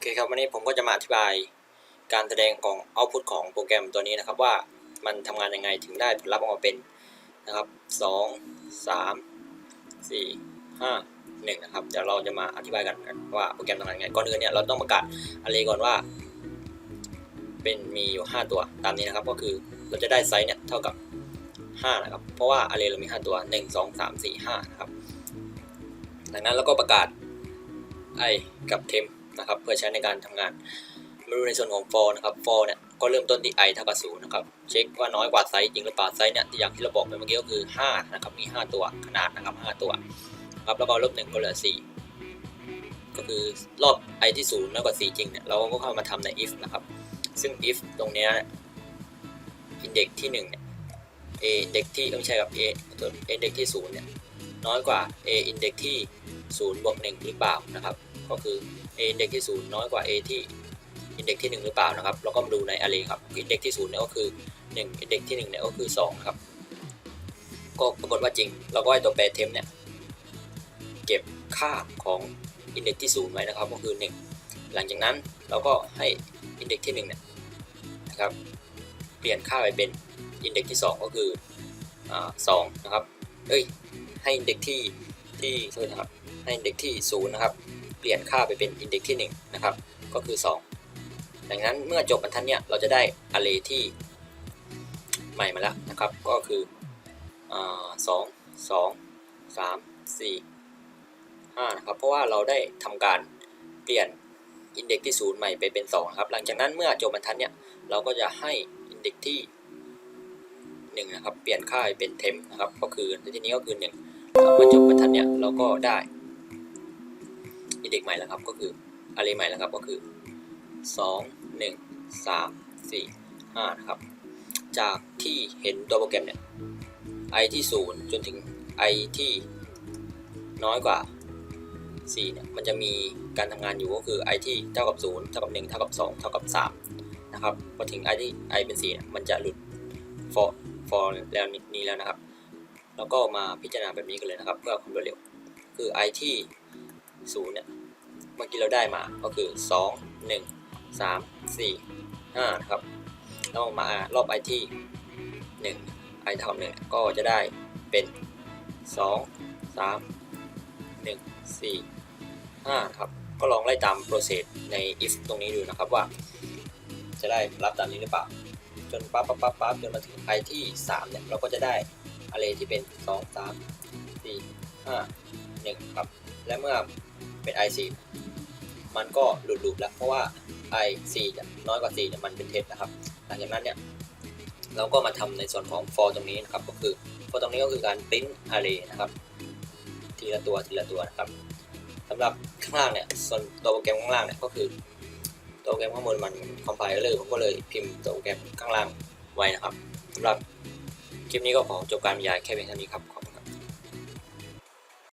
เคครับวันนี้ผมก็จะมาอธิบายการแสดงของเอาพุตของโปรแกรมตัวนี้นะครับว่ามันทำงานยังไงถึงได้ผลลัพธ์ออกมาเป็นนะครับสองสามสี่ห้าหนึ่งนะครับเดี๋ยวเราจะมาอธิบายกันว่าโปรแกรมทำงานยังไงก่อนอื่นเนี่ยเราต้องประกาศอะไรก่อนว่า เป็นมีอยู่ 5 ตัวตามนี้นะครับ ก็คือเราจะได้ไซส์เนี่ยเท่ากับ 5 นะครับ เพราะว่าอะไรเรามี 5 ตัว 1 2 3 4 5 นะครับ ดังนั้นเราก็ประกาศ i กับ temp นะครับเพื่อใช้ในการทำงานมาดูในส่วนของ for นะครับ for เนี่ยก็เริ่มต้นที่ i เท่ากับ0นะครับเช็คว่าน้อยกว่าไซส์จริงหรือเปล่าไซส์เนี่ยอย่างที่เราบอกไปเมื่อกี้ก็คือ5นะครับมี 5 ตัวขนาดนะครับ 5 ตัวครับแล้วก็ลบ1ก็เหลือ 4 ก็คือรอบ i ที่0น้อยกว่า 4 จริงเนี่ยเราก็เข้ามาทำใน if นะครับ ซึ่ง if ตรงเนี้ย index ที่1เนี่ย a index ที่ไม่ใช่กับ a ตัว index ที่0เนี่ยน้อยกว่า a index ที่0บวก1หรือเปล่านะครับ ก็คือ a index ที่ 0 น้อยกว่า a ที่ index ที่ 1 หรือเปล่านะครับ เราก็มาดูใน array ครับ index ที่ 0เนี่ยก็คือ 1 index ที่1เนี่ยก็คือ2ครับ ก็ปรากฏว่าจริง เราก็ให้ตัวแปร temp เนี่ยเก็บค่าของ index ที่ 0 ไว้นะครับ ก็คือ 1 หลังจากนั้นเราก็ให้ index ที่1เนี่ยนะครับ เปลี่ยนค่าไปเป็น index ที่ 2 ก็คืออ่า2นะครับ เอ้ย ให้ index ที่ที่โทษนะครับ ให้ index ที่ 0 นะครับ เปลี่ยนค่าไปเป็น index ที่1นะครับก็คือ 2 ดังนั้นเมื่อจบบรรทัดเนี่ยเราจะได้ array ที่ใหม่มาแล้วนะครับ ก็คือสอ่า2 2 3 4 5นะครับเพราะว่าเราได้ทำการเปลี่ยน index ที่0ใหม่ไปเป็น2นะครับหลังจากนั้นเมื่อจบบรรทัดเนี่ยเราก็จะให้ index ที่1นะครับเปลี่ยนค่าเป็น temp นะครับก็คือที่นี้ก็คือ1เมื่อจบบรรทัดเนี่ยเราก็ได้ index ใหม่แล้วครับก็คือ array ใหม่แล้วครับก็คือ 2 1 3 4 5นะครับจากที่เห็นตัวโปรแกรมเนี่ย i ที่ 0 จนถึง i ที่น้อยกว่า 4 เนี่ย มันจะมีการทำงานอยู่ก็คือ i ที่เท่ากับ 0 เท่ากับ 1 เท่ากับ 2 เท่ากับ 3 นะครับ พอถึง i ที่ i เป็น 4 เนี่ย มันจะหลุด for for แล้วนี้แล้วนะครับ แล้วก็มาพิจารณาแบบนี้กันเลยนะครับ เพื่อความรวดเร็ว คือ i ที่ 0เนี่ยเมื่อกี้เราได้มาก็คือ 2 1 3 4 5นะครับแล้วมารอบ i ที่1 i เท่ากับ1ก็จะได้เป็น 2 3 1 4 5ครับก็ลองไล่ตาม process ใน if ตรงนี้ดูนะครับว่า จะได้รับตามนี้หรือเปล่า จนปั๊บปั๊บปั๊บปั๊บจนมาถึง i ที่ 3 เนี่ย เราก็จะได้ array ที่เป็น 2 3 4 5 1ครับ และเมื่อเป็น i 4 มันก็หลุดลูปแล้ว เพราะว่า i 4เนี่ยน้อยกว่า4เนี่ยมันเป็นเท็จนะครับ หลังจากนั้นเนี่ยเราก็มาทำในส่วนของ for ตรงนี้นะครับ ก็คือ for ตรงนี้ก็คือการ print array นะครับ ทีละตัวทีละตัวนะครับสำหรับข้างล่างเนี่ย ส่วนตัวโปรแกรมข้างล่างเนี่ยก็คือตัวโปรแกรมข้างบนมัน compiler ผมก็เลยพิมพ์ตัวโปรแกรมข้างล่างไว้นะครับสำหรับคลิปนี้ก็ขอจบการบรรยายแค่เพียงเท่านี้ครับ